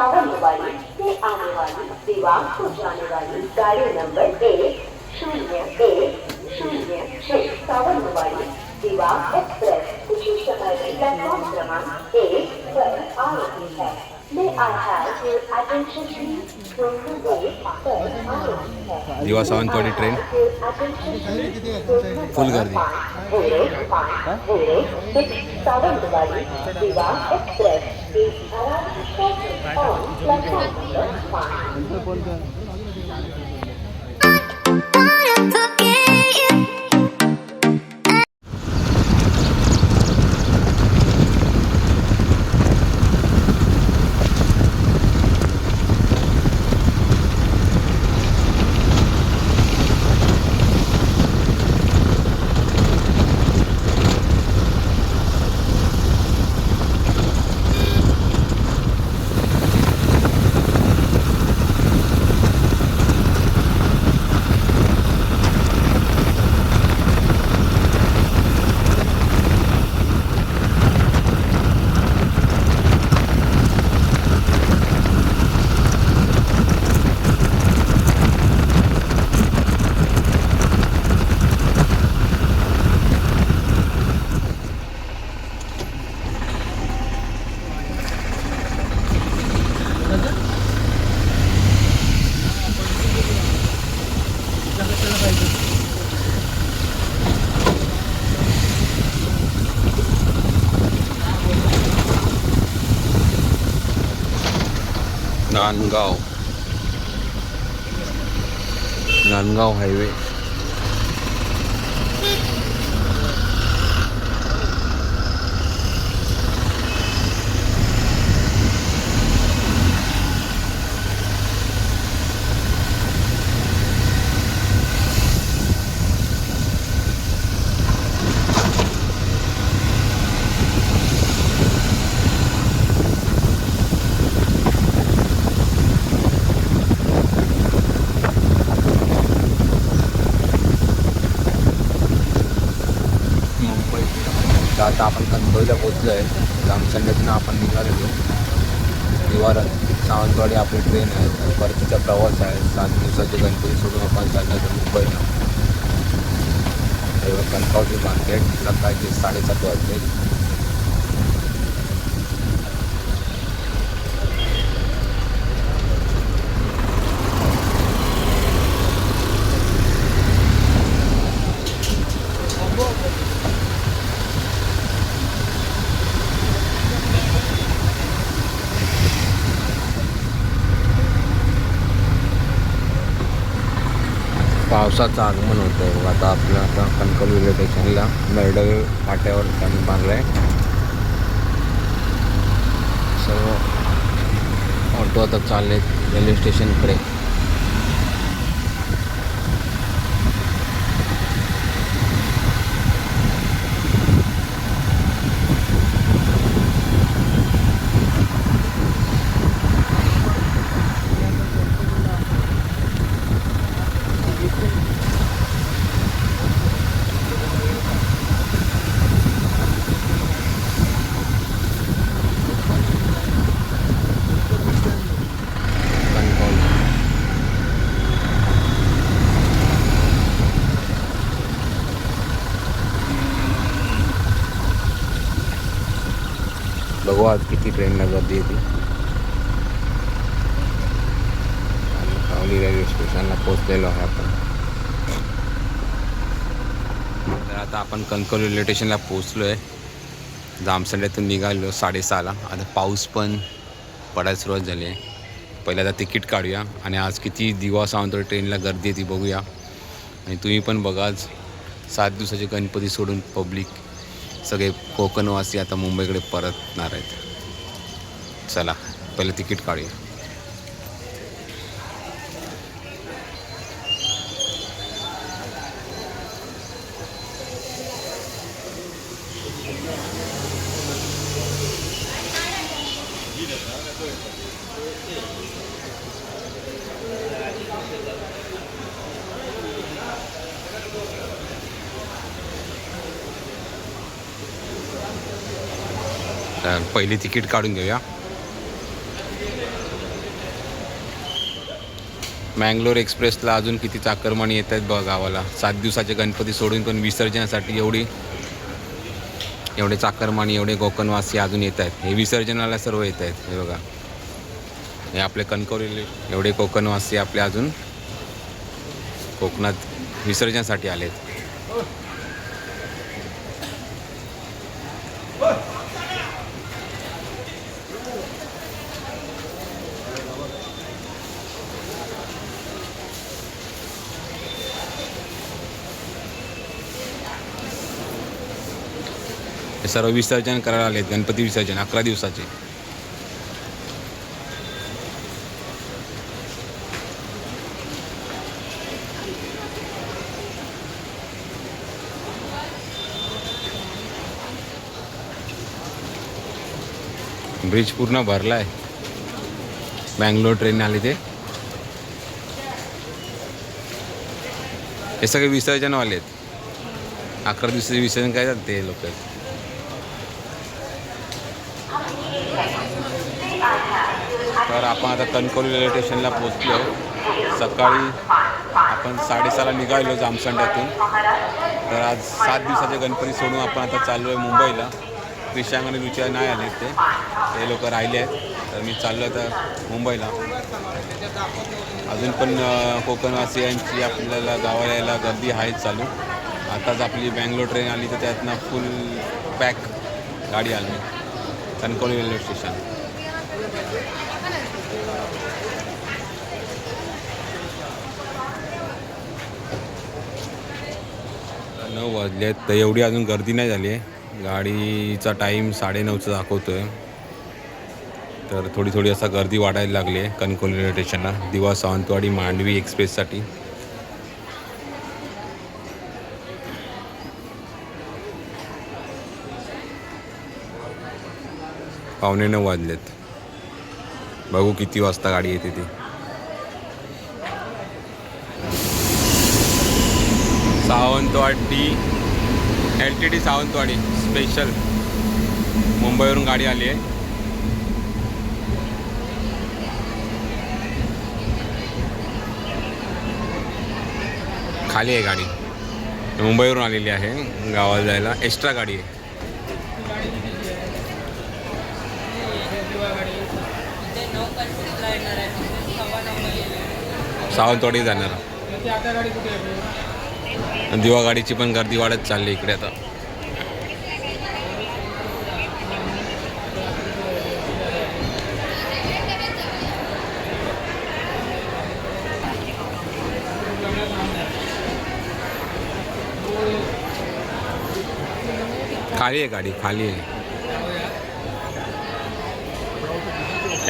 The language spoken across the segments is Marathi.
सावनवाड़ी से आने वाली दिवांग को जाने वाली गाड़ी नंबर एक शून्य एक शून्य छह सावनवाड़ी दिवांग एक्सप्रेस कुछ समय में प्लेटफॉर्म क्रमांक एक पर आ रही है दिवा सावंतवाडी ट्रेन फुल गर्दी. सावंतवाड़ी दिवांग एक्सप्रेस বলতে Nangal hay vậy. मुंबईला पोचलो आहे जामसंड्यातून आपण निघालेलो. निवारण सावंतवाडी आपली ट्रेन आहे. परतीचा प्रवास आहे. सात दिवसाचे गणपती सोडून आपण चाललो मुंबईला. कणकावली मार्केट सकाळचे साडेसात वाजले. पावसाचं आगमन होतं आहे आता आपलं आता कणकवली रेल्वे स्टेशनला नरडल फाट्यावर त्यांनी बांधलं आहे सर्व ऑटो आता चालले रेल्वे स्टेशनकडे कणकवली बघू आज किती ट्रेनला गर्दी येते. कणकवली रेल्वे स्टेशनला पोचलेलो आहे आपण. तर आता आपण कणकवली रेल्वे स्टेशनला पोचलो आहे जामसंड्यातून निघालो साडेसहाला. आता पाऊस पण पडायला सुरुवात झाली आहे. पहिल्यांदा तिकीट काढूया आणि आज किती दिवस सावंतवाडी ट्रेनला गर्दी येते ती बघूया. आणि तुम्ही पण बघा सात दिवसाचे गणपती सोडून पब्लिक सगळे कोकणवासी आता मुंबईकडे परतणार आहेत. चला पहिले तिकीट काढूया. पहिली तिकीट काढून घेऊया. मँगलोर एक्सप्रेसला अजून किती चाकरमानी येत आहेत बघा गावाला. सात दिवसाचे गणपती सोडून पण विसर्जनासाठी एवढी एवढे चाकरमानी एवढे कोकणवासी अजून येत आहेत. हे विसर्जनाला सर्व येत आहेत. हे बघा. हे आपले कणकवलीले एवढे कोकणवासी आपले अजून कोकणात विसर्जनासाठी आले आहेत सर्व विसर्जन करायला आले गणपती विसर्जन अकरा दिवसाचे. ब्रिज पूर्ण भरला आहे बँगलोर ट्रेन आली ते. हे सगळे विसर्जनवाले आहेत. अकरा दिवसाचे विसर्जन काय जाते ते लोक? तर आपण आता कणकवली रेल्वे स्टेशनला पोहोचलो. सकाळी आपण साडेसहाला निघालो जामसंड्यातून तर आज सात दिवसाचे गणपती सोडून आपण आता चाललो आहे मुंबईला. क्रिशांग आणि रुचिया नाही आले ते. ते लोक राहिले आहेत. तर मी चाललो तर मुंबईला. अजून पण कोकणवासियांची आपल्याला गावाला यायला गर्दी आहेच चालू. आताच आपली बँगलोर ट्रेन आली तर त्यातनं फुल पॅक गाडी आली. कणकवली रेल्वे स्टेशन नऊ वाजले आहेत. तर एवढी अजून गर्दी नाही झाली आहे. गाडीचा टाईम साडेनऊचा दाखवतो आहे तर थोडी थोडी असा गर्दी वाढायला लागली आहे कणकोली रेल्वे स्टेशनला दिवा सावंतवाडी मांडवी एक्सप्रेससाठी पावणे नऊ वाजलेत. बघू किती वाजता गाडी येते ती. Sawantwadi L T D Sawantwadi special मुंबईवरून गाडी आली आहे. खाली आहे गाडी. मुंबईवरून आलेली आहे. गावाला जायला एक्स्ट्रा गाडी आहे. सावंतवाडी जाणार. दिवा गाडीची पण गर्दी वाढत चालली इकडे आता. खाली आहे गाडी खाली आहे.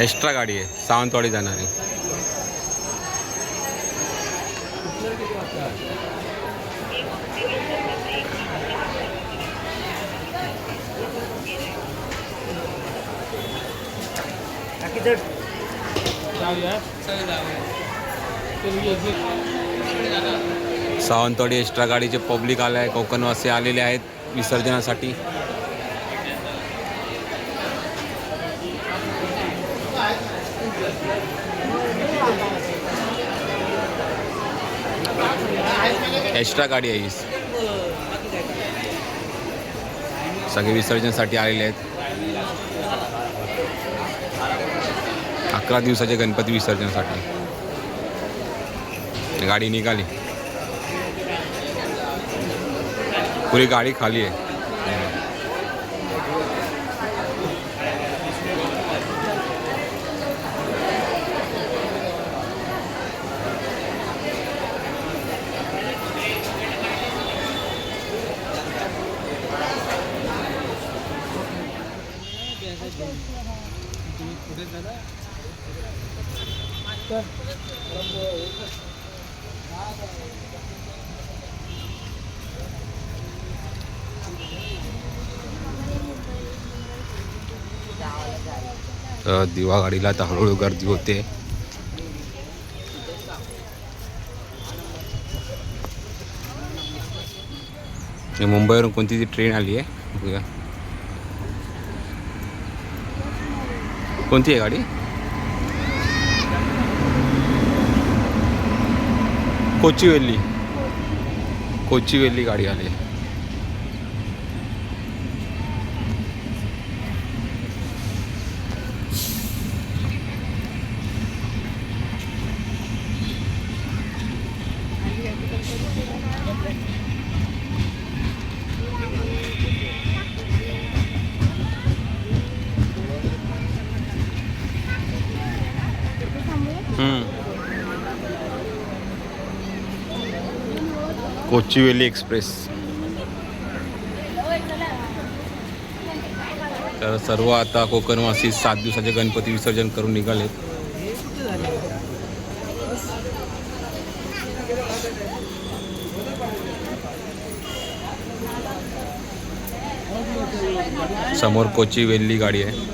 एक्स्ट्रा गाडी आहे. सावंतवाडी जाणारी. सावंतवाडी एक्स्ट्रा गाडीचे पब्लिक आले आहे कोकणवासी आलेले आहेत. विसर्जनासाठी. एक्स्ट्रा गाडी आहे सगळे विसर्जनसाठी आलेले आहेत. अकरा दिवसाचे गणपती विसर्जनासाठी. गाडी निघाली. पुरी गाडी खाली आहे. तर दिवा गाडीला आता हळूहळू गर्दी होते. मुंबईवरून कोणती ती ट्रेन आली आहे? बघूया. कोणती आहे गाडी कोचीवेली कोचीवेली गाडी आली कोचीवेली एक्सप्रेस. तर सर्व आता कोकणवासी सात दिवसाचे गणपती विसर्जन करून निघालेत समोर कोची वेल्ली गाडी आहे.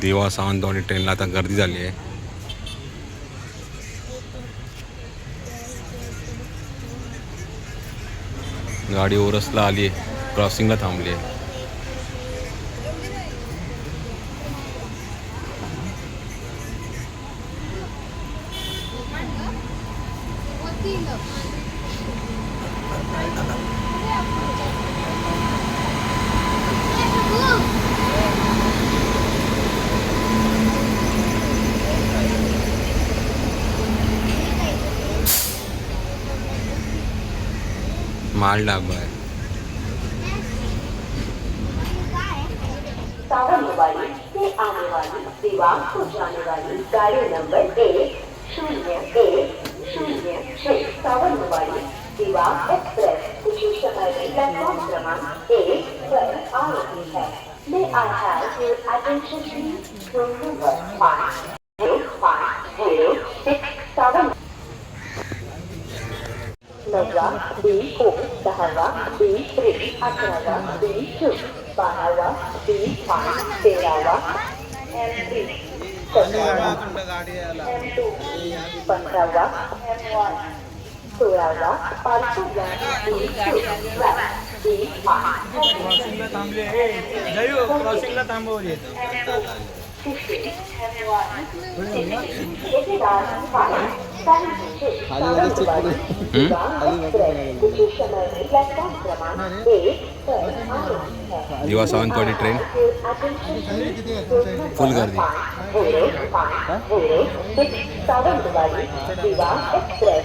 देवा सावंतवाडी ट्रेनला आता गर्दी झाली आहे. गाडी ओरसला आली आहे. क्रॉसिंगला थांबली आहे माल डाबा आहे सावंतवाड़ी से आने वाली दीवार को जाने वाली गाड़ी नंबर एक, शून्य एक, शून्य छह सावंतवाड़ी दीवार एक्सप्रेस कुछ समय में प्लेटफॉर्म क्रमांक एक पर आ रही है May I have your attention please? Number five zero. नववा बी ओ दहावा, बी थ्री अकरावा बी टू बारावा बी पाच तेरावा एम थ्री सतरावा एम टू पंधरावा एम वन सोळावा पाचवा बी टू बी थांबले जयू क्रॉसिंगला थांबवली दिवा सावंतवाडी ट्रेन फुल गर्दी. सावंतवाडी दिवा एक्सप्रेस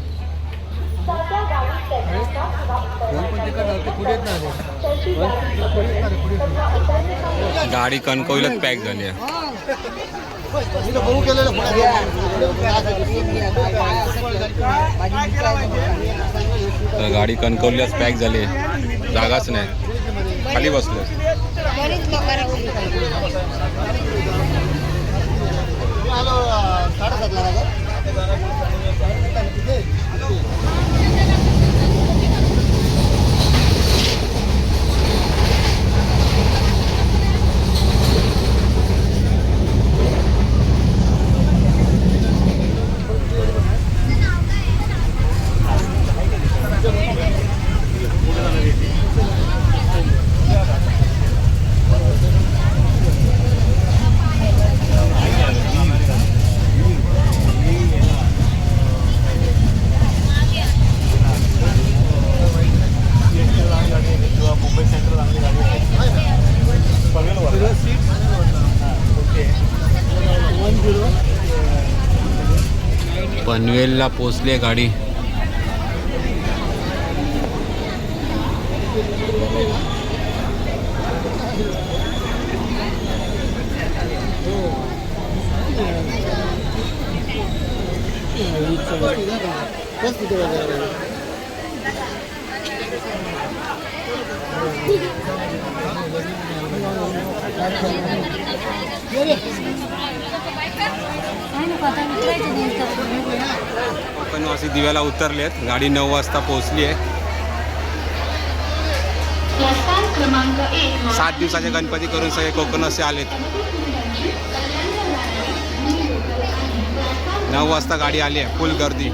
गाडी कणकवलीत पॅक झाली आहे. तर गाडी कणकवलीलाच पॅक झाली आहे. जागाच नाही. खाली बसलो बरीच पनवेलला पोचली आहे गाडी. कोकणवासी दिव्याला उतरले आहेत. गाडी नऊ वाजता पोहोचली आहे. सात दिवसाचे गणपती करून सगळे कोकणवासी आलेत. नऊ वाजता गाडी आली आहे. फुल गर्दी.